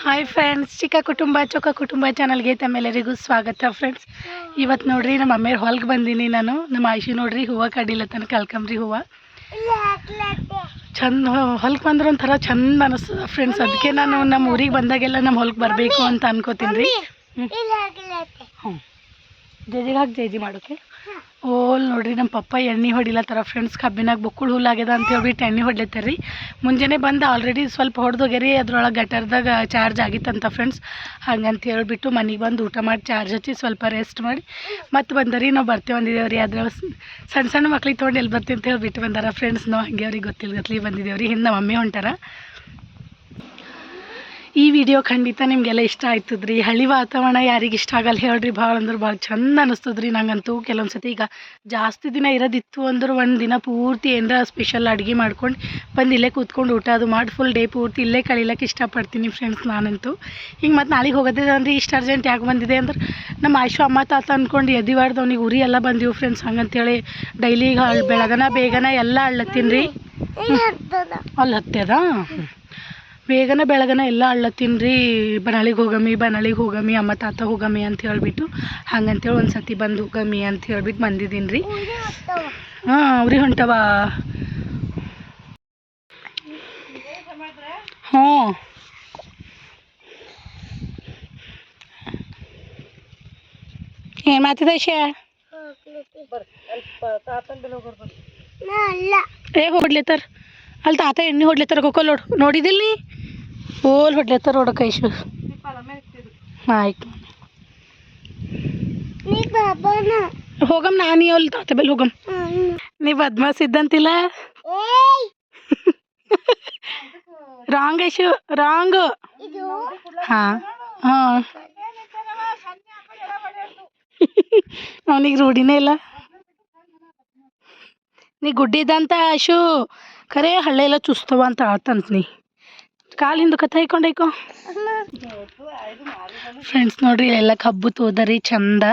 Hi friends ಚಿಕ್ಕ ಕುಟುಂಬ, ಚೊಕ್ಕ ಕುಟುಂಬ ಚಾನಲ್ಗೆ ತಮ್ಮೆಲ್ಲರಿಗೂ ಸ್ವಾಗತ ಫ್ರೆಂಡ್ಸ್ ಇವತ್ತು ನೋಡ್ರಿ ನಮ್ಮ ಅಮ್ಮ ಹೊಲ್ಗೆ ಬಂದೀನಿ ನಾನು. ನಮ್ಮ ಆಯ್ಷಿ ನೋಡ್ರಿ, ಹೂವು ಕಡಿಲತ್ತನ ಕಲ್ಕಂಬ್ರಿ ಹೂವು. ಚಂದ ಹೊಲ್ಗೆ ಬಂದ್ರೆ ಒಂಥರ ಚಂದ ಅನಿಸ್ತದ ಫ್ರೆಂಡ್ಸ್ ಅದಕ್ಕೆ ನಾನು ನಮ್ಮ ಊರಿಗೆ ಬಂದಾಗೆಲ್ಲ ನಮ್ಮ ಹೊಲ್ಗೆ ಬರಬೇಕು ಅಂತ ಅನ್ಕೋತೀನಿ ರೀ ಹ್ಞೂ ಜೇಜಿಗೆ ಹಾಕಿ ಜೇಜಿ ಮಾಡೋಕೆ. ಓಲ್ ನೋಡ್ರಿ ನಮ್ಮ ಪಪ್ಪ ಎಣ್ಣೆ ಹೊಡಿಲತ್ತಾರ ಫ್ರೆಂಡ್ಸ್ ಕಬ್ಬಿನಾಗ ಬುಕ್ಕುಳು ಹುಲ್ಲಾಗ್ಯದ ಅಂತ ಹೇಳ್ಬಿಟ್ಟು ಎಣ್ಣೆ ಹೊಡ್ಲತ್ತಾರ. ರೀ ಮುಂಜಾನೆ ಬಂದು ಆಲ್ರೆಡಿ ಸ್ವಲ್ಪ ಹೊಡೆದೋಗ್ಯಾರಿ ಅದ್ರೊಳಗೆ ಗಟರ್ದಾಗ ಚಾರ್ಜ್ ಆಗಿತ್ತಂತ ಫ್ರೆಂಡ್ಸ್ ಹಂಗಂತ ಹೇಳ್ಬಿಟ್ಟು ಮನೆಗೆ ಬಂದು ಊಟ ಮಾಡಿ ಚಾರ್ಜ್ ಹಚ್ಚಿ ಸ್ವಲ್ಪ ರೆಸ್ಟ್ ಮಾಡಿ. ಮತ್ತೆ ಬಂದರಿ, ನಾವು ಬರ್ತೇವೆ ಅಂದಿದ್ದೇವೆ ರೀ ಅದ್ರ ಸಣ್ಣ ಸಣ್ಣ ಮಕ್ಳಿಗೆ ತೊಗೊಂಡು ಎಲ್ಲಿ ಬರ್ತೀವಿ ಅಂತ ಹೇಳ್ಬಿಟ್ಟು ಬಂದಾರ ಫ್ರೆಂಡ್ಸ್ ನಾವು ಹಂಗೆ ಅವ್ರಿಗೆ ಗೊತ್ತಿಲ್ಲ ಗೊತ್ತಲಿ ಬಂದಿದ್ದೇವೆ ರೀ ಹಿಂದೆ ನಮ್ಮ ಮಮ್ಮಿ ಹೊಂಟಾರ. ಈ ವಿಡಿಯೋ ಖಂಡಿತ ನಿಮಗೆಲ್ಲ ಇಷ್ಟ ಆಯ್ತದ್ರಿ. ರೀ ಹಳ್ಳಿ ವಾತಾವರಣ ಯಾರಿಗೆ ಇಷ್ಟ ಆಗಲ್ಲ ಹೇಳ್ರಿ. ಭಾಳ ಅಂದ್ರೆ ಭಾಳ ಚಂದ ಅನಿಸ್ತದ್ರಿ ನಂಗಂತೂ. ಕೆಲವೊಂದು ಸತಿ ಈಗ ಜಾಸ್ತಿ ದಿನ ಇರೋದಿತ್ತು ಅಂದ್ರೆ ಒಂದು ದಿನ ಪೂರ್ತಿ ಏನರ ಸ್ಪೆಷಲ್ ಅಡುಗೆ ಮಾಡ್ಕೊಂಡು ಬಂದು ಇಲ್ಲೇ ಕೂತ್ಕೊಂಡು ಊಟ ಅದು ಮಾಡಿ ಫುಲ್ ಡೇ ಪೂರ್ತಿ ಇಲ್ಲೇ ಕಳೀಲಕ್ಕೆ ಇಷ್ಟಪಡ್ತೀನಿ ಫ್ರೆಂಡ್ಸ್ ನಾನಂತೂ. ಹಿಂಗೆ ಮತ್ತು ನಾಳೆಗೆ ಹೋಗೋದಿದೆ ಅಂದ್ರೆ ಇಷ್ಟು ಅರ್ಜೆಂಟ್ ಯಾಕೆ ಬಂದಿದೆ ಅಂದ್ರೆ ನಮ್ಮ ಆಯುಷು ಅಮ್ಮ ತಾತ ಅಂದ್ಕೊಂಡು ಎದಿವಾರ್ದು ಅವ್ನಿಗೆ ಉರಿ ಎಲ್ಲ ಬಂದಿವು ಫ್ರೆಂಡ್ಸ್ ಹಂಗಂತೇಳಿ ಡೈಲಿ ಬೆಳಗನ ಬೇಗನ ಎಲ್ಲ ಅಳ್ಳತ್ತೀನಿ ರೀ. ಅಲ್ಲಿ ಹತ್ತದ? ಬೇಗನೆ ಬೆಳಗನೆ ಎಲ್ಲ ಅಳ್ಳತ್ತೀನಿ ಬನಳಿಗೆ ಹೋಗಮ್ಮಿ ಬನಳಿಗೆ ಹೋಗಮ್ಮಿ ಅಮ್ಮ ತಾತ ಹೋಗಮ್ಮಿ ಅಂತ ಹೇಳ್ಬಿಟ್ಟು ಹಂಗಂತೇಳಿ ಒಂದು ಸತಿ ಬಂದು ಹೋಗಮ್ಮಿ ಅಂತ ಹೇಳ್ಬಿಟ್ಟು ಬಂದಿದ್ದೀನಿ ರೀ. ಹಾಂ ಅವ್ರಿ ಹೊಂಟವ? ಹ್ಞೂ. ಏನು ಮಾತಿದೆ ಶೇ ಏ ಹೊಡ್ಲೇತಾರ ಅಲ್ಲಿ ತಾತ ಎಣ್ಣೆ ಹೊಡ್ಲೇತಾರ ಕೊಕ್ಕೋ ನೋಡು ನೋಡಿದಿಲ್ಲ ನೀ? ಓಲ್ ಹೊಡ್ಲೇತಾರ ನೋಡ ಐಶು ಆಯ್ತು. ಹೋಗಮ್ ನಾನು ಅಲ್ಲಿ ತಾತ ಬೆಲ್ ಹೋಗಮ್. ನೀ ಬದ್ಮಾಸ್ ಇದ್ದಂತಿಲ್ಲ? Wrong Aishu wrong. ಹಾಂ ಹಾಂ. ಅವನಿಗೆ ರೂಢಿನೇ ಇಲ್ಲ. ನೀ ಗುಡ್ಡಿದಂತ ಆಶು. ಖರೆ ಹಳ್ಳೆಲ್ಲ ಚುಸ್ತವ ಅಂತ ಆತಂತ ನೀ. ಕಾಲು ಹಿಂದೆ ಕತ್ತ ಐಕೊಂಡೈಕೋ ಫ್ರೆಂಡ್ಸ್ ನೋಡ್ರಿ ಎಲ್ಲ ಕಬ್ಬು ತೋದರಿ ಚಂದ.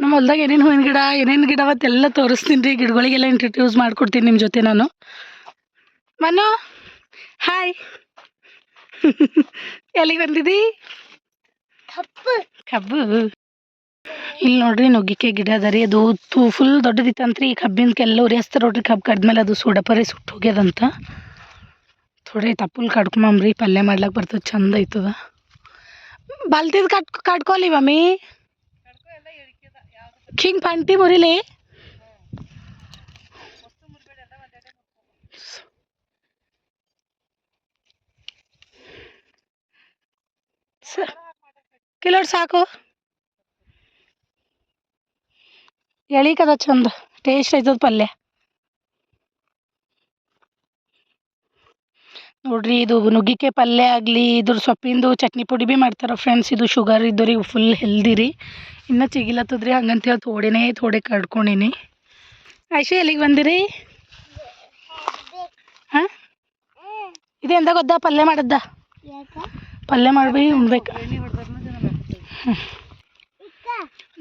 ನಮ್ಮ ಹೊಲ್ದಾಗ ಏನೇನು ಹೂವಿನ ಗಿಡ ಏನೇನು ಗಿಡ ಅವತ್ತೆಲ್ಲ ತೋರಿಸ್ತೀನಿ ರೀ. ಗಿಡಗಳಿಗೆಲ್ಲ ಇಂಟ್ರಡ್ಯೂಸ್ ಮಾಡ್ಕೊಡ್ತೀನಿ ನಿಮ್ಮ ಜೊತೆ ನಾನು. ಮನು ಹಾಯ್ ಎಲ್ಲಿಗೆ ಬಂದಿದ್ದಿ ಕಬ್ಬು. ಇಲ್ಲಿ ನೋಡ್ರಿ ನುಗ್ಗಿಕಾಯಿ ಗಿಡ ಅದ ರೀ. ಅದು ತೂ ಫುಲ್ ದೊಡ್ಡದಿತ್ತಂತ್ರಿ. ಈ ಕಬ್ಬಿನ ಕೆಲ್ಲ ಉರಿಯಸ್ತ ನೋಡ್ರಿ. ಕಬ್ಬು ಕಡ್ದ್ಮೇಲೆ ಅದು ಸೋಡಪರಿ ಸುಟ್ಟು ಹೋಗ್ಯದಂತ. ಥೋಡೆ ತಪ್ಪುಲ್ ಕಡ್ಕೊಂಬಂಬ್ರಿ, ಪಲ್ಯ ಮಾಡ್ಲಿಕ್ಕೆ ಬರ್ತದೆ ಚಂದ ಐತದ. ಬಲ್ತಿದ್ ಕಟ್, ಕಟ್ಕೊಲಿ ಮಮ್ಮಿ. ಹಿಂಗೆ ಪಂಟಿ ಮುರಿಲಿ. ಕಿಲೋಡ್ ಸಾಕು. ಎಳಿಕದ ಚಂದ, ಟೇಸ್ಟ್ ಐತದ ಪಲ್ಯ. ನೋಡ್ರಿ, ಇದು ನುಗ್ಗಿಕಾಯಿ ಪಲ್ಯ ಆಗಲಿ, ಇದ್ರ ಸೊಪ್ಪಿಂದು ಚಟ್ನಿ ಪುಡಿ ಭೀ ಮಾಡ್ತಾರೆ ಫ್ರೆಂಡ್ಸ್ ಇದು ಶುಗರ್ ಇದ್ದವ್ರಿಗೆ ಫುಲ್ ಹೆಲ್ದಿ ರೀ. ಇನ್ನೂ ಚಿಗಿಲತ್ತದ್ರಿ ಹಂಗಂತೇಳಿ ಥೋಡೆನೇ ಥೋಡೆ ಕಡ್ಕೊಂಡಿನಿ ಆಯ್ಸು ಎಲ್ಲಿಗೆ ಬಂದಿರಿ? ಹಾಂ? ಇದು ಎಂದ ಗೊತ್ತಾ, ಪಲ್ಯ ಮಾಡದ್ದ? ಪಲ್ಯ ಮಾಡಿ ಉಣ್ಬೇಕು.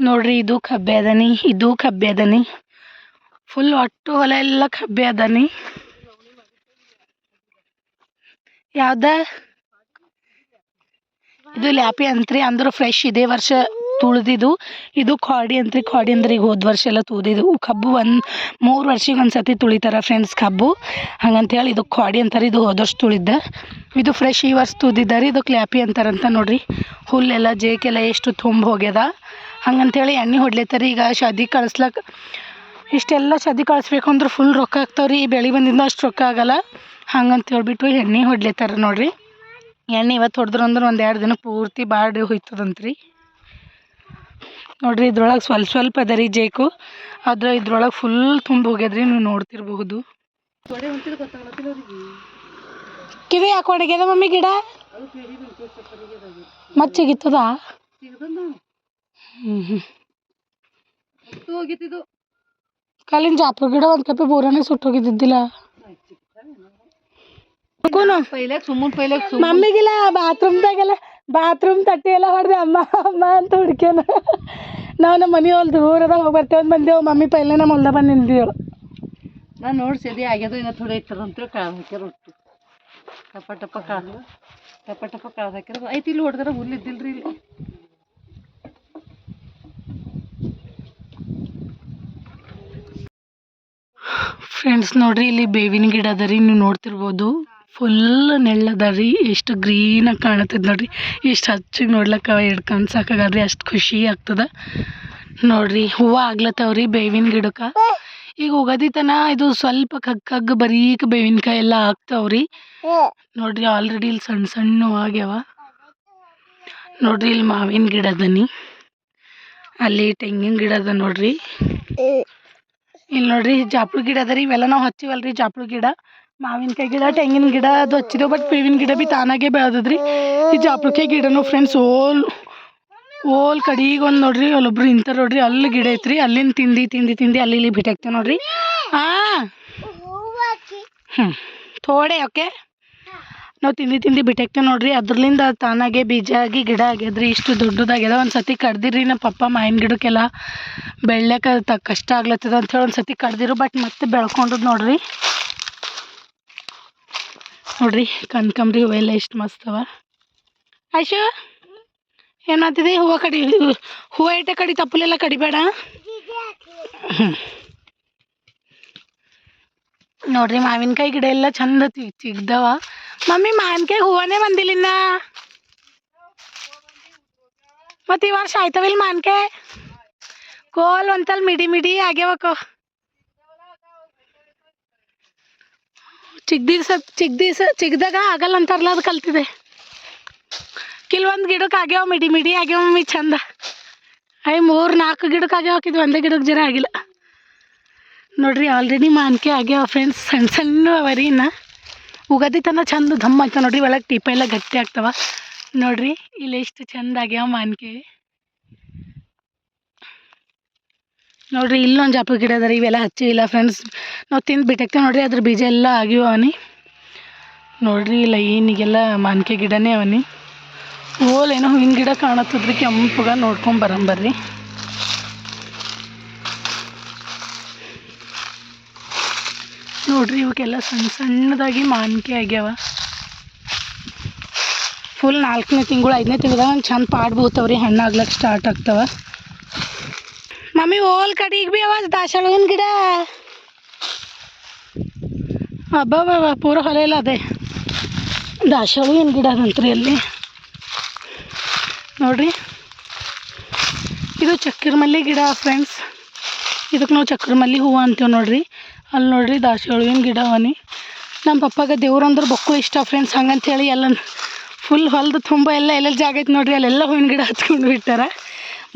ನೋಡ್ರಿ, ಇದು ಕಬ್ಬೆ ಅದನಿ, ಇದು ಕಬ್ಬೆ ಅದನಿ. ಫುಲ್ ಒಟ್ಟು ಹೊಲ ಎಲ್ಲ ಕಬ್ಬೆ ಅದನಿ. ಯಾವ್ದ? ಇದು ಲ್ಯಾಪಿ ಅಂತ್ರಿ, ಅಂದ್ರೆ ಫ್ರೆಶ್ ಇದೇ ವರ್ಷ ತುಳ್ದಿದ್ದು. ಇದು ಖಾಡಿ ಅಂತ್ರಿ ಖಾಡಿ ಅಂದ್ರೆ ಈಗ ಹೋದ ವರ್ಷ ಎಲ್ಲ ತುಳಿದಿದ್ದು. ಕಬ್ಬು ಒಂದು ಮೂರು ವರ್ಷಕ್ಕೆ ಒಂದು ತುಳಿತಾರ ಫ್ರೆಂಡ್ಸ್ ಕಬ್ಬು. ಹಂಗಂತೇಳಿ ಇದು ಖಾಡಿ ಅಂತಾರೆ, ಇದು ಹೋದ ವರ್ಷ ತುಳಿದ್ದ. ಇದು ಫ್ರೆಶ್ ಈ ವರ್ಷ ತುದಿದ್ದಾರೆ ಇದಕ್ಕೆ ಲ್ಯಾಪಿ ಅಂತಾರಂತ ನೋಡ್ರಿ. ಹುಲ್ಲೆಲ್ಲ, ಜೇಕೆಲ್ಲ ಎಷ್ಟು ತುಂಬ ಹೋಗ್ಯದ. ಹಂಗಂತೇಳಿ ಎಣ್ಣೆ ಹೊಡ್ಲೇತಾರೆ, ಈಗ ಶಾದಿ ಕಳಿಸ್ಲಕ್ಕ ಇಷ್ಟೆಲ್ಲ ಸದಿ ಕಳಿಸ್ಬೇಕು ಅಂದ್ರೆ ಫುಲ್ ರೊಕ್ಕ ಆಗ್ತಾವ್ರಿ. ಈ ಬೆಳೆ ಬಂದಿಂದ ಅಷ್ಟು ರೊಕ್ಕ ಆಗಲ್ಲ. ಹಂಗಂತ ಹೇಳ್ಬಿಟ್ಟು ಎಣ್ಣೆ ಹೊಡ್ಲತ್ತಾರ ನೋಡಿರಿ. ಎಣ್ಣೆ ಇವತ್ತು ಹೊಡೆದ್ರು ಅಂದ್ರೆ ಒಂದು ಎರಡು ದಿನ ಪೂರ್ತಿ ಬಾಡಿ ಹೋಯ್ತದಂತ್ರಿ. ನೋಡ್ರಿ ಇದ್ರೊಳಗೆ ಸ್ವಲ್ಪ ಸ್ವಲ್ಪ ಅದ ರೀ ಜೇಕು. ಆದ್ರೆ ಇದ್ರೊಳಗೆ ಫುಲ್ ತುಂಬ ಹೋಗ್ಯದ್ರಿ, ನೀವು ನೋಡ್ತಿರಬಹುದು. ಕಿವಿ ಯಾಕೆ ಒಣಗ್ಯದ ಮಮ್ಮಿ ಗಿಡ? ಮತ್ತೆ ಸಿಗಿತ್ತದ? ಹ್ಞೂ ಹ್ಞೂ ಕಾಲಿನ ಜಾಪುರ ಗಿಡ ಒಂದು ಕಪ್ಪೆ ಬೋರನೇ ಸುಟ್ಟೋಗಿದ್ದಿದ್ದಿಲ್ಲ ಮಮ್ಮಿಗಿಲ್ಲ ಬಾತ್ರೂಮ್ದಾಗೆಲ್ಲ ಬಾತ್ರೂಮ್ ತಟ್ಟಿ ಎಲ್ಲ ಹೊಡೆದೆ ಅಮ್ಮ ಅಮ್ಮ ಅಂತ ಹುಡ್ಕ್ಯಾನ. ನಾವು ನಮ್ಮ ಮನೆ ಹೊಲ್ ದೂರದ ಹೋಗಿ ಬರ್ತೇವೆ ಅಂತ ಬಂದೇವು ಮಮ್ಮಿ ಪೈಲೆ ನಮ್ಮ ಹೊಲ್ದಾಗ ಬಂದು ನಿಂದೇವು ನಾನು ನೋಡಿ ಸದಿ ಆಗ್ಯದ ಇನ್ನ ಥೋಡೆ ಇಟ್ಟಾರ ಅಂತ ಕಾಳು ಹಾಕ್ಯಾರ ಒಟ್ಟು. ಟಪ ಟಪ ಕಾಳು ಟಪ ಟಪ ಕಳ್ದು ಹಾಕ್ಯಾರ. ಐತಿ ಇಲ್ಲಿ ಹೊಡೆದ್ರೆ ಹುಲ್ಲು ಇದ್ದಿಲ್ರಿ ಇಲ್ಲಿ. ಫ್ರೆಂಡ್ಸ್ ನೋಡ್ರಿ, ಇಲ್ಲಿ ಬೇವಿನ ಗಿಡ ಅದ ರೀ, ನೀವು ನೋಡ್ತಿರ್ಬೋದು. ಫುಲ್ ನೆಳ್ಳದ ರೀ, ಎಷ್ಟು ಗ್ರೀನಾಗಿ ಕಾಣತ್ತದ ನೋಡ್ರಿ. ಎಷ್ಟು ಹಚ್ಚಿಗೆ ನೋಡ್ಲಕ್ಕ ಹಿಡ್ಕೊಂಡು ರೀ ಅಷ್ಟು ಖುಷಿ ಆಗ್ತದ. ನೋಡ್ರಿ, ಹೂವು ಆಗ್ಲತ್ತವ್ರಿ ಬೇವಿನ ಗಿಡಕ್ಕೆ. ಈಗ ಉಗದಿ ತನ ಇದು ಸ್ವಲ್ಪ ಕಗ್ ಕಗ್ ಬರೀಕ್ ಬೇವಿನಕಾಯಿ ಎಲ್ಲ ಆಗ್ತಾವ್ರಿ ನೋಡ್ರಿ ಆಲ್ರೆಡಿ ಇಲ್ಲಿ ಸಣ್ಣ ಸಣ್ಣ ಆಗ್ಯಾವ. ನೋಡ್ರಿ, ಇಲ್ಲಿ ಮಾವಿನ ಗಿಡ ಅದನಿ ಅಲ್ಲಿ ತೆಂಗಿನ ಗಿಡ ಅದ ನೋಡ್ರಿ. ಇಲ್ಲಿ ನೋಡ್ರಿ ಜಾಪುಳ ಗಿಡ ಅದ ಇವೆಲ್ಲ ನಾವು ಹಚ್ಚಿವಲ್ರಿ ಜಾಪುಳ ಗಿಡ. ಮಾವಿನಕಾಯಿ ಗಿಡ, ತೆಂಗಿನ ಗಿಡ ಅದು ಹಚ್ಚಿದೆವು ಬಟ್ ಬೇವಿನ ಗಿಡ ಬಿ ತಾನಾಗೆ ಬೆಳೆದದ್ರಿ. ಈ ಜಾಪುಳಕಾಯಿ ಗಿಡನು ಫ್ರೆಂಡ್ಸ್ ಓಲ್ ಓಲ್ ಕಡೀಗೆ ಒಂದು ನೋಡ್ರಿ ಅಲ್ಲೊಬ್ರು ಇಂತ ನೋಡ್ರಿ, ಅಲ್ಲಿ ಗಿಡ ಐತ್ರಿ, ಅಲ್ಲಿಂದ ತಿಂದು ತಿಂದು ತಿಂದು ಅಲ್ಲಿ ಇಲ್ಲಿ ಬಿಟ್ಟಾಕ್ತೇವೆ ನೋಡ್ರಿ. ಹಾಂ ಹ್ಞೂ ಥೋಡೆ ಓಕೆ ನಾವು ತಿಂದು ತಿಂದು ಬಿಟ್ಟಾಕ್ತೇವೆ ನೋಡ್ರಿ ಅದ್ರಲಿಂದ ತಾನಾಗೆ ಬೀಜ ಆಗಿ ಗಿಡ ಆಗ್ಯದ್ರಿ, ಇಷ್ಟು ದೊಡ್ಡದಾಗ್ಯದ. ಒಂದು ಸತಿ ಕಡ್ದಿರಿ ನಮ್ಮ ಪಪ್ಪ ಮಾವಿನ ಗಿಡಕ್ಕೆಲ್ಲ ಬೆಳ್ಯಾಕ ತ ಕಷ್ಟ ಆಗ್ಲತ್ತದ ಅಂಥೇಳಿ ಒಂದು ಸತಿ ಕಡ್ದಿರು ಬಟ್ ಮತ್ತೆ ಬೆಳ್ಕೊಂಡದ್ ನೋಡ್ರಿ. ನೋಡ್ರಿ ಕನ್ಕಂಬ್ರಿ ಹೂವೆಲ್ಲ ಎಷ್ಟು ಮಸ್ತವ ಆಯ್ಶು ಏನು ಮಾಡ್ತಿದ್ದಿ ಹೂವು ಕಡಿ, ಹೂವು ಇಟ್ಟ ಕಡಿ ತಪ್ಪಲೆಲ್ಲ ಕಡಿಬೇಡ? ಹ್ಞೂ ನೋಡ್ರಿ ಮಾವಿನಕಾಯಿ ಗಿಡ ಎಲ್ಲ ಚಂದ ತಿ- ಚಿಗ್ದವ. ಮಮ್ಮಿ ಮಾವಿನಕಾಯಿ ಹೂವನೇ ಬಂದಿಲ್ಲ ಇನ್ನ. ಮತ್ತೆ ಈ ವರ್ಷ ಆಯ್ತವಿಲ್ಲ ಮಾವಿನಕಾಯಿ ಕೋಲ್ ಒಂತಲ್ ಮಿಡಿ ಮಿಡಿ ಆಗ್ಯಾವಕೋ. ಚಿಗ್ದಿಸ ಚಿಗ್ದಿಸ ಚಿಗ್ದಾಗ ಆಗಲ್ಲ ಅಂತಾರಲ್ಲ ಅದು ಕಲ್ತಿದೆ. ಕೆಲವೊಂದು ಗಿಡಕ್ಕೆ ಆಗ್ಯಾವ, ಮಿಡಿ ಮಿಡಿ ಆಗ್ಯಾವ ಮಮ್ಮಿ, ಚಂದ. ಐ, ಮೂರು, ನಾಲ್ಕು ಗಿಡಕ್ಕೆ ಆಗ್ಯಾವ ಹಾಕಿದ್ವಿ ಒಂದೇ ಗಿಡಕ್ಕೆ ಜರ ಆಗಿಲ್ಲ. ನೋಡ್ರಿ ಆಲ್ರೆಡಿ ಮಾನ್ಕೆ ಆಗ್ಯಾವ ಫ್ರೆಂಡ್ಸ್ ಸಣ್ಣ ಸಣ್ಣ ಅವ ರೀ ಇನ್ನು. ಉಗಾದಿ ತನ ಚಂದ ಧಮ್ ಆಗ್ತಾವ ನೋಡ್ರಿ, ಒಳಗೆ ಟಿಪ ಎಲ್ಲ ಗಟ್ಟಿ ಆಗ್ತಾವ. ನೋಡ್ರಿ, ಇಲ್ಲಿ ಎಷ್ಟು ಚಂದ ಆಗ್ಯಾವ ಮಾನ್ಕೆ. ನೋಡ್ರಿ, ಇಲ್ಲೊಂದು ಜಾಪ ಗಿಡ ಅದ ರೀ ಇವೆಲ್ಲ ಹಚ್ಚಿಲ್ಲ ಫ್ರೆಂಡ್ಸ್ ನಾವು ತಿಂದು ಬಿಟ್ಟಾಕ್ತೇವೆ ನೋಡ್ರಿ, ಅದ್ರ ಬೀಜ ಎಲ್ಲ ಆಗಿವ ಅವನಿ. ನೋಡ್ರಿ, ಇಲ್ಲ ಏನಿಗೆಲ್ಲ ಮಾನ್ಕೆ ಗಿಡನೇ ಅವನಿ. ಓಲ್ ಏನೋ ಹೂವಿನ ಗಿಡ ಕಾಣತ್ತದ್ರಿ ಕೆಂಪಗ ನೋಡ್ಕೊಂಡ್ ಬರಂಬರ್ರಿ. ನೋಡ್ರಿ ಇವಕ್ಕೆಲ್ಲ ಸಣ್ಣ ಸಣ್ಣದಾಗಿ ಮಾನ್ಕೆ ಆಗ್ಯಾವ. ಫುಲ್ ನಾಲ್ಕನೇ ತಿಂಗಳು, ಐದನೇ ಒಂದು ಚಂದ ಪಾಡ್ ಬೀಳ್ತಾವ್ರಿ, ಹಣ್ಣು ಆಗ್ಲಕ್ಕೆ ಸ್ಟಾರ್ಟ್ ಆಗ್ತಾವ. ಮಮ್ಮಿ ಓಲ್ ಕಡೆಗೆ ಬಿ ಅವ ದಾಸವಾಳನ ಗಿಡ. ಅಬ್ಬಬ್ಬ ಪೂರ ಹೊಲ ಇಲ್ಲ ಅದೇ. ದಾಸವಾಳಿನ ಗಿಡ ಅದಂತ್ರಿ ಅಲ್ಲಿ. ನೋಡ್ರಿ. ಇದು ಚಕ್ರ ಮಲ್ಲಿ ಗಿಡ ಫ್ರೆಂಡ್ಸ್ ಇದಕ್ಕೆ ನಾವು ಚಕ್ರ ಮಲ್ಲಿ ಹೂವು ಅಂತೀವಿ ನೋಡ್ರಿ. ಅಲ್ಲಿ ನೋಡ್ರಿ ದಾಸವಾಳಿನ ಗಿಡ ಅವನಿ. ನಮ್ಮ ಪಪ್ಪಾಗ ದೇವ್ರು ಅಂದ್ರೆ ಬೊಕ್ಕು ಇಷ್ಟ ಫ್ರೆಂಡ್ಸ್ ಹಂಗಂತ ಹೇಳಿ ಎಲ್ಲ ಫುಲ್ ಹೊಲ್ದ ತುಂಬ ಎಲ್ಲ ಎಲ್ಲೆಲ್ಲಿ ಜಾಗ ಐತೆ ನೋಡ್ರಿ, ಅಲ್ಲೆಲ್ಲ ಹೂವಿನ ಗಿಡ ಹಚ್ಕೊಂಡು ಬಿಟ್ಟಾರ.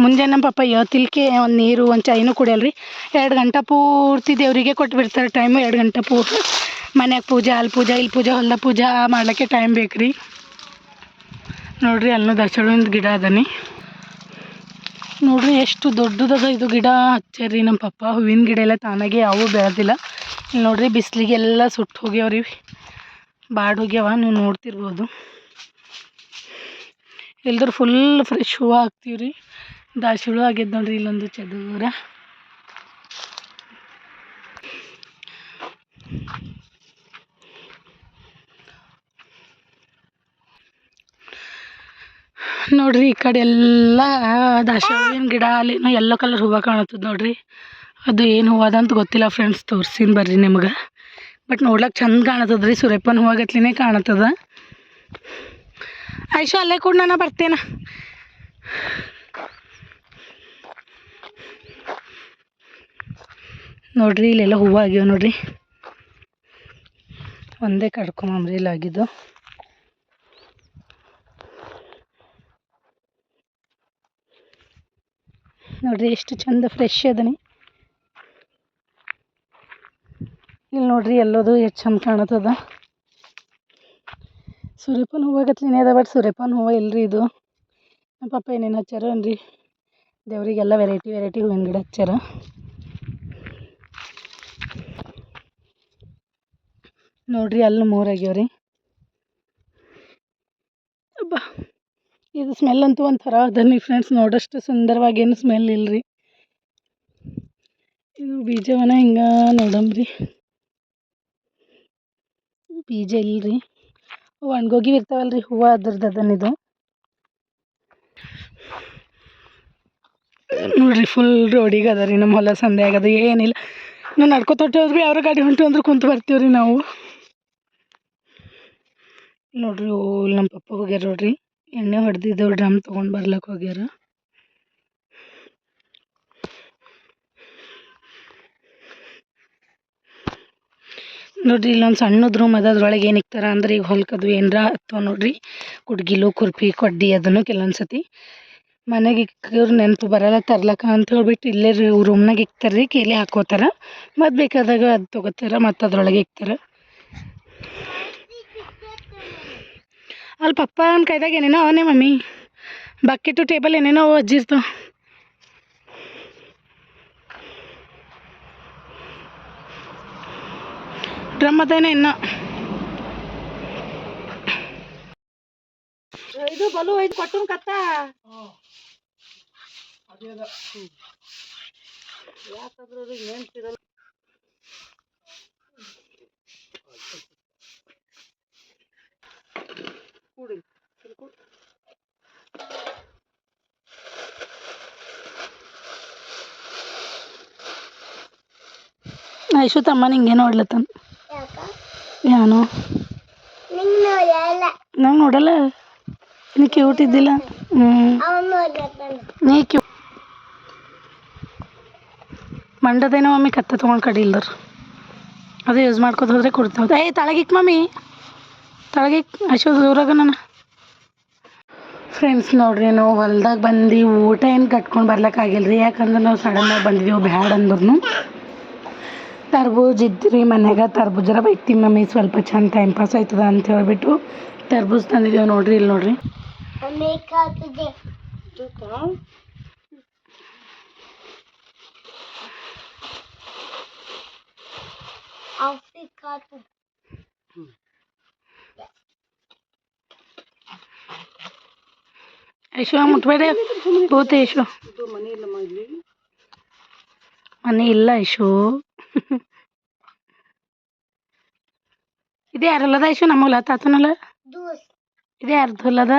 ಮುಂಜಾನೆ ನಮ್ಮ ಪಪ್ಪ ಯಾವತ್ತಿಲ್ಕೆ ಒಂದು ನೀರು, ಒಂದು ಚೈನು ಕುಡಿಯಲ್ರಿ. ಎರಡು ಗಂಟೆ ಪೂರ್ತಿ ದೇವರಿಗೆ ಕೊಟ್ಟು ಬಿಡ್ತಾರೆ ಟೈಮು ಎರಡು ಗಂಟೆ ಪೂರ್ತಿ. ಮನ್ಯಾಗ ಪೂಜೆ, ಅಲ್ಲಿ ಪೂಜೆ, ಇಲ್ಲಿ ಪೂಜೆ, ಹೊಲ್ದ ಪೂಜೆ ಮಾಡ್ಲಿಕ್ಕೆ ಟೈಮ್ ಬೇಕು ರೀ ನೋಡ್ರಿ ಅಲ್ಲೂ ಹೂವಿನ ಗಿಡ ಅದನಿ. ನೋಡ್ರಿ ಎಷ್ಟು ದೊಡ್ಡದದ ಇದು ಗಿಡ. ಹಚ್ಚಾರಿ ನಮ್ಮ ಪಪ್ಪ ಹೂವಿನ ಗಿಡ ಎಲ್ಲ ತಾನಾಗೆ ಯಾವೂ ಬೆಳೆದಿಲ್ಲ. ಇಲ್ಲಿ ನೋಡ್ರಿ ಬಿಸಿಲಿಗೆಲ್ಲ ಸುಟ್ಟು ಹೋಗ್ಯಾವ್ರಿ. ಹೋಗ್ಯಾವ, ನೀವು ನೋಡ್ತಿರ್ಬೋದು. ಎಲ್ಲರೂ ಫುಲ್ ಫ್ರೆಶ್ ಹೂವು ಹಾಕ್ತೀವಿ ರೀ ಆಗ್ಯದ ನೋಡ್ರಿ ಇಲ್ಲೊಂದು ಚದೂರ. ನೋಡ್ರಿ ಈ ಕಡೆ ಎಲ್ಲ ದಾಸವಾಳಿನ ಗಿಡ ಅಲ್ಲಿ ಎಲ್ಲೋ ಕಲರ್ ಹೂವು ಕಾಣತ್ತದ ನೋಡ್ರಿ. ಅದು ಏನು ಹೂವು ಅದ ಅಂತ ಗೊತ್ತಿಲ್ಲ ಫ್ರೆಂಡ್ಸ್ ತೋರ್ಸಿನ್ ಬರ್ರಿ ನಿಮ್ಗೆ. ಬಟ್ ನೋಡ್ಲಕ್ಕೆ ಚಂದ ಕಾಣತ್ತದ ರೀ ಸೂರ್ಯಪ್ಪನ ಹೂವಾಗತ್ಲಿನೇ ಕಾಣತ್ತದ. ಐಶು ಅಲ್ಲೇ ಕೂಡ ನಾನು ಬರ್ತೇನೆ. ನೋಡ್ರಿ ಇಲ್ಲೆಲ್ಲ ಹೂವು ಆಗ್ಯಾವ ನೋಡ್ರಿ. ಒಂದೇ ಕಡ್ಕೊಂಬಂಬ್ರಿ ಇಲ್ಲಿ ನೋಡ್ರಿ, ಎಷ್ಟು ಚಂದ ಫ್ರೆಶ್ ಅದನಿ. ಇಲ್ಲಿ ನೋಡ್ರಿ, ಎಲ್ಲೋದು ಎಷ್ಟು ಚಂದ ಕಾಣತ್ತದ. ಸೂರ್ಯಪಾನ ಹೂವಾಗತ್ಲಿನೇ ಅದ ಬಟ್ ಸೂರ್ಯಪಾನ ಹೂವು ಇಲ್ರಿ ಇದು. ನಮ್ಮ ಪಾಪ ಏನೇನು ಹಚ್ಚಾರ ಅನ್ರಿ ದೇವರಿಗೆಲ್ಲ ವೆರೈಟಿ ವೆರೈಟಿ ಹೂವಿನ ಗಿಡ ಹಚ್ಚಾರ ನೋಡ್ರಿ, ಅಲ್ಲಿ ಮೂರು ಆಗ್ಯಾವ್ರಿ. ಅಬ್ಬಾ. ಇದು ಸ್ಮೆಲ್ ಅಂತೂ ಒಂಥರ ಅದನ್ನಿ ಫ್ರೆಂಡ್ಸ್ ನೋಡೋಷ್ಟು ಸುಂದರವಾಗಿ ಏನು ಸ್ಮೆಲ್ ಇಲ್ರಿ. ಇದು ಬೀಜವನ ಹಿಂಗೆ ನೋಡಂಬ್ರಿ ಬೀಜ ಇಲ್ರಿ. ಒಣಗೋಗಿ ಇರ್ತಾವಲ್ರಿ ಹೂವು ಅದ್ರದ್ದು ಅದನ್ನಿದು ನೋಡ್ರಿ ಫುಲ್ ರೋಡಿಗೆ ಅದ ನಮ್ಮ ಹೊಲ ಸಂದೆ ಆಗದ ಏನಿಲ್ಲ. ನಾವು ನಡ್ಕೊತ ಹೊಟ್ಟೆ ಅವ್ರ ಗಾಡಿ ಹೊಂಟು ಅಂದ್ರೆ ಕುಂತು ಬರ್ತೀವಿ ನಾವು. ನೋಡ್ರಿ ಓ ನಮ್ಮ ಪಪ್ಪ ಹೋಗ್ಯಾರ ನೋಡ್ರಿ. ಎಣ್ಣೆ ಹೊಡೆದಿದ್ದೆವು ಡ್ರಮ್ ತೊಗೊಂಡು ಬರ್ಲಕ್ಕೆ ಹೋಗ್ಯಾರ. ನೋಡ್ರಿ, ಇಲ್ಲೊಂದು ಸಣ್ಣದ ರೂಮ್ ಅದ, ಅದ್ರೊಳಗೆ ಏನು ಇಕ್ತಾರ ಅಂದ್ರೆ ಈಗ ಹೊಲ್ಕದು ಏನರ ಹತ್ತವ ನೋಡ್ರಿ. ಕುಡ್ಗಿಲು ಕುರ್ಪಿ, ಕೊಡ್ಡಿ ಅದನ್ನು ಕೆಲವೊಂದು ಸತಿ. ಮನೆಗೆ ಇಕ್ಕಿವ್ರು ನೆನಪು ಬರಲ್ಲ, ತರ್ಲಕ್ಕ ಅಂತ ಹೇಳ್ಬಿಟ್ಟು ಇಲ್ಲೇ ರೂಮ್ನಾಗ ಇಕ್ತಾರೆ ರೀ ಕೇಲಿ ಹಾಕೋತಾರ. ಮತ್ತು ಬೇಕಾದಾಗ ಅದು ತೊಗೋತಾರ, ಮತ್ತು ಅದ್ರೊಳಗೆ ಇಕ್ತಾರ. ಅಲ್ಲಿ ಪಪ್ಪ ನನ್ನ ಕೈದಾಗ ಏನೇನೋ ಅವನೇ ಮಮ್ಮಿ. ಬಕೆಟು ಟೇಬಲ್ ಏನೇನೋ ಅಜ್ಜಿರ್ತಾವ ಡ್ರಮ್ ಅದೇನೆ ಇನ್ನೂ. ಇದು ಬಲು ಐದು ಕೊಟ್ಟು ಕತ್ತ. ಯಾಕಂದ್ರೆ ನೆನ್ಸಿರಲ್ಲ ಕೂಡಿ ಐಶು ತಮ್ಮ ನಿಂಗೆ ನೋಡ್ಲತ್ತನ್ ಯಾನು? ನಂಗೆ ನೋಡಲ್ಲ. ನೀ ಕ್ಯೂಟ್ ಇದ್ದಿಲ್ಲ. ಹ್ಞೂ ನೀ ಕ್ಯೂ ಮಂಡದೇನೋ ಮಮ್ಮಿ ಕತ್ತೆ ತೊಗೊಂಡು ಕಡಿಲ್ದರ್. ಅದು ಯೂಸ್ ಮಾಡ್ಕೊತ ಹೋದ್ರೆ ಕೊಡ್ತಾವ ಏಯ್ ತಳಗಿಕ್ ಮಮ್ಮಿ. ತಳಗಿಕ್ ಅಶೋಕ್ ದೂರಾಗ ನಾನು. ಫ್ರೆಂಡ್ಸ್ ನೋಡ್ರಿ ನಾವು ಹೊಲ್ದಾಗ ಬಂದು ಊಟ ಏನು ಕಟ್ಕೊಂಡು ಬರ್ಲಿಕ್ಕಾಗಿಲ್ಲ ರೀ ಯಾಕಂದ್ರೆ ನಾವು ಸಡನ್ನಾಗಿ ಬಂದ್ವಿ ಬ್ಯಾಡ ಅಂದ್ರೂ ತರ್ಬೂಜ್ ಇದ್ರಿ ಮನ್ಯಾಗ ತರ್ಬೂಜರ ಬೈತಿ ಮಮ್ಮಿ ಸ್ವಲ್ಪ ಚಂದ ಟೈಮ್ ಪಾಸ್ ಆಯ್ತದ ಅಂತ ಹೇಳ್ಬಿಟ್ಟು ತರ್ಬೂಜ್ ತಂದಿದ್ದೇವೆ ನೋಡ್ರಿ ಇಲ್ಲಿ ನೋಡ್ರಿ. ಹಂಗೆ ಮುಟ್ಬೇಡ ಐಶು ಇದು ಮನೆ ಇಲ್ಲ ಇಲ್ಲಿ ಮನೆ ಇಲ್ಲ ಐಶು ಇದು ಯಾರಲ್ಲದ ಐಶು? ನಮ್ಮ ಹೊಲ ತಾತನಲ್ಲ? ಇದು ಯಾರ್ದು ಹೊಲದ?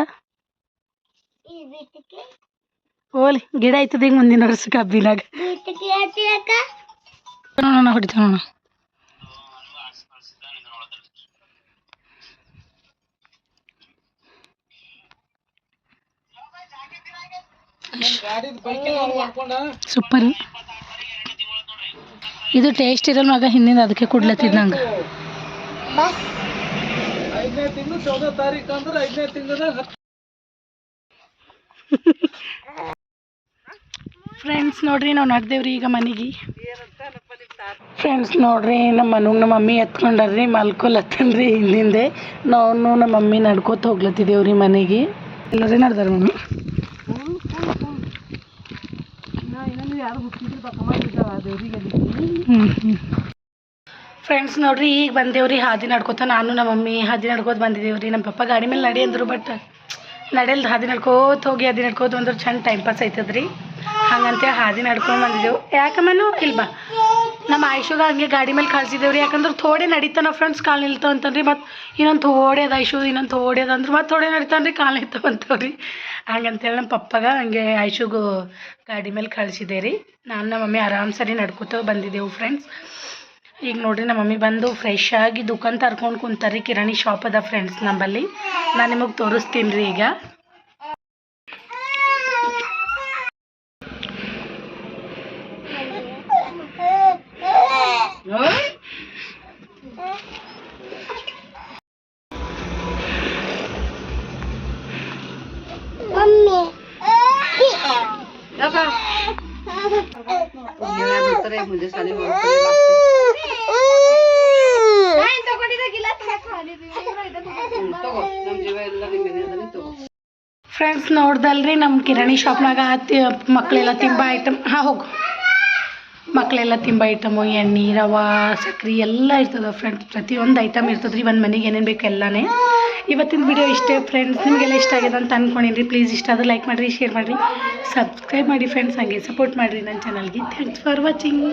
ಹೋಲಿ ಗಿಡ ಐತದ ಈಗ ಮುಂದಿನ ವರ್ಷ ಕಬ್ಬಿನಾಗ. ನೋಡೋಣ ಹೊಡಿತ ನೋಡೋಣ. ಸೂಪರ್. ಇದು ಟೇಸ್ಟ್ ಇರಲ್ಲ ಮಗ ಹಿಂದಿನ ಅದಕ್ಕೆ ಕುಡ್ಲತ್ತಿದ್ ನಂಗೆ. ಐದನೇ ತಿಂಗಳು ಚೌದ ತಾರೀಕು ಅಂದ್ರೆ ಐದನೇ ತಿಂಗಳದಾಗ ಫ್ರೆಂಡ್ಸ್ ನೋಡ್ರಿ ನಾವು ನಡ್ದೇವ್ರಿ ಈಗ ಮನೆಗೆ. ಫ್ರೆಂಡ್ಸ್ ನೋಡ್ರಿ ನಮ್ಮ ಮನಗೆ ನಮ್ಮ ಮಮ್ಮಿ ಎತ್ಕೊಂಡಾರ್ರಿ ಮಲ್ಕೊಲತ್ತನ್ರಿ ಹಿಂದಿಂದೆ. ನಾವು ನಮ್ಮ ಮಮ್ಮಿ ನಡ್ಕೋತ ಹೋಗ್ಲತ್ತಿದ್ದೇವ್ರಿ ಮನೆಗೆ. ಎಲ್ಲರೂ ನಡ್ದಾರ ಮಮ್ಮಿ? ಯಾರು ಹುಟ್ಟಿದ್ರು ಹ್ಞೂ ಹ್ಞೂ ಫ್ರೆಂಡ್ಸ್ ನೋಡ್ರಿ, ಈಗ ಬಂದೇವ್ರಿ, ಹಾದಿ ನಡ್ಕೋತ ನಾನು, ನಮ್ಮ ಮಮ್ಮಿ ಹಾದಿ ನಡ್ಕೋತ ಬಂದಿದ್ದೇವ್ರಿ ನಮ್ಮ ಪಪ್ಪ ಗಾಡಿ ಮೇಲೆ ನಡಿ ಅಂದ್ರು ಬಟ್ ನಡೆಯಲ್ದು ಹಾದಿ ನಡ್ಕೋತ ಹೋಗಿ, ಹಾದಿ ನಡ್ಕೋತ ಬಂದ್ರೆ ಚಂದ ಟೈಮ್ ಪಾಸ್ ಆಯ್ತದ್ರಿ. ಹಂಗಂತೇಳಿ ಹಾದಿ ನಡ್ಕೊಂಡು ಬಂದಿದ್ದೆವು. ಯಾಕಮ್ಮನು ಇಲ್ಲ ಬಾ ನಮ್ಮ ಆಯುಷುಗ ಹಂಗೆ ಗಾಡಿ ಮೇಲೆ ಕಳ್ಸಿದ್ದೇವ್ರಿ ಯಾಕಂದ್ರೆ ಥೋಡೆ ನಡೀತಾನ ಫ್ರೆಂಡ್ಸ್ ಕಾಲು ನಿಲ್ತಾವ ಅಂತಂದ್ರಿ ಮತ್ತು ಇನ್ನೊಂದು ಥೋಡೆ ಅದ ಐಶು, ಇನ್ನೊಂದು ಥೋಡೆ ಅದ ಅಂದ್ರೆ, ಮತ್ತು ಥೋಡೆ ನಡೀತಾನ್ರಿ, ಕಾಲು ನಿಲ್ತಾವ ಅಂತವ್ರಿ ಹಂಗಂತೇಳಿ ನಮ್ಮ ಪಪ್ಪಗ ಹಂಗೆ ಆಯುಷುಗೂ ಗಾಡಿ ಮೇಲೆ ಕಳಿಸಿದೆ ರೀ ನಾನು ನಮ್ಮ ಮಮ್ಮಿ ಆರಾಮ್ ಸರಿ ನಡ್ಕೋತ ಬಂದಿದ್ದೆವು ಫ್ರೆಂಡ್ಸ್ ಈಗ ನೋಡ್ರಿ, ನಮ್ಮ ಮಮ್ಮಿ ಬಂದು ಫ್ರೆಶ್ ಆಗಿ ದುಕಾನ್ ತರ್ಕೊಂಡು ಕುಂತಾರಿ ಕಿರಾಣಿ ಶಾಪ್ ಅದ ಫ್ರೆಂಡ್ಸ್ ನಂಬಲ್ಲಿ ನಾನು ನಿಮಗೆ ತೋರಿಸ್ತೀನಿ ರೀ ಈಗ. ಫ್ರೆಂಡ್ಸ್ ನೋಡ್ದಲ್ರಿ ನಮ್ಮ ಕಿರಾಣಿ ಶಾಪ್ನಾಗ ತಿ ಮಕ್ಕಳೆಲ್ಲ ತಿಂಬ ಐಟಮ್ ಹಾಂ, ಹೋಗು. ಮಕ್ಕಳೆಲ್ಲ ತಿಂಬ ಐಟಮು ಎಣ್ಣೆ, ರವೆ, ಸಕ್ರೆ ಎಲ್ಲ ಇರ್ತದೆ ಫ್ರೆಂಡ್ಸ್ ಪ್ರತಿಯೊಂದು ಐಟಮ್ ಇರ್ತದೆ ರೀ ಒಂದು ಮನೆಗೆ ಏನೇನು ಬೇಕು ಎಲ್ಲನೇ. ಇವತ್ತಿನ ವಿಡಿಯೋ ಇಷ್ಟೇ ಫ್ರೆಂಡ್ಸ್ ನಿಮಗೆಲ್ಲ ಇಷ್ಟ ಆಗಿದೆ ಅಂತ ಅಂದ್ಕೊಂಡಿರಿ ಪ್ಲೀಸ್ ಇಷ್ಟ ಆದರೆ ಲೈಕ್ ಮಾಡಿರಿ ಶೇರ್ ಮಾಡಿರಿ. ಸಬ್ಸ್ಕ್ರೈಬ್ ಮಾಡಿ ಫ್ರೆಂಡ್ಸ್ ಹಾಗೆ ಸಪೋರ್ಟ್ ಮಾಡಿರಿ ನನ್ನ ಚಾನಲ್ಗೆ ಥ್ಯಾಂಕ್ಸ್ ಫಾರ್ ವಾಚಿಂಗ್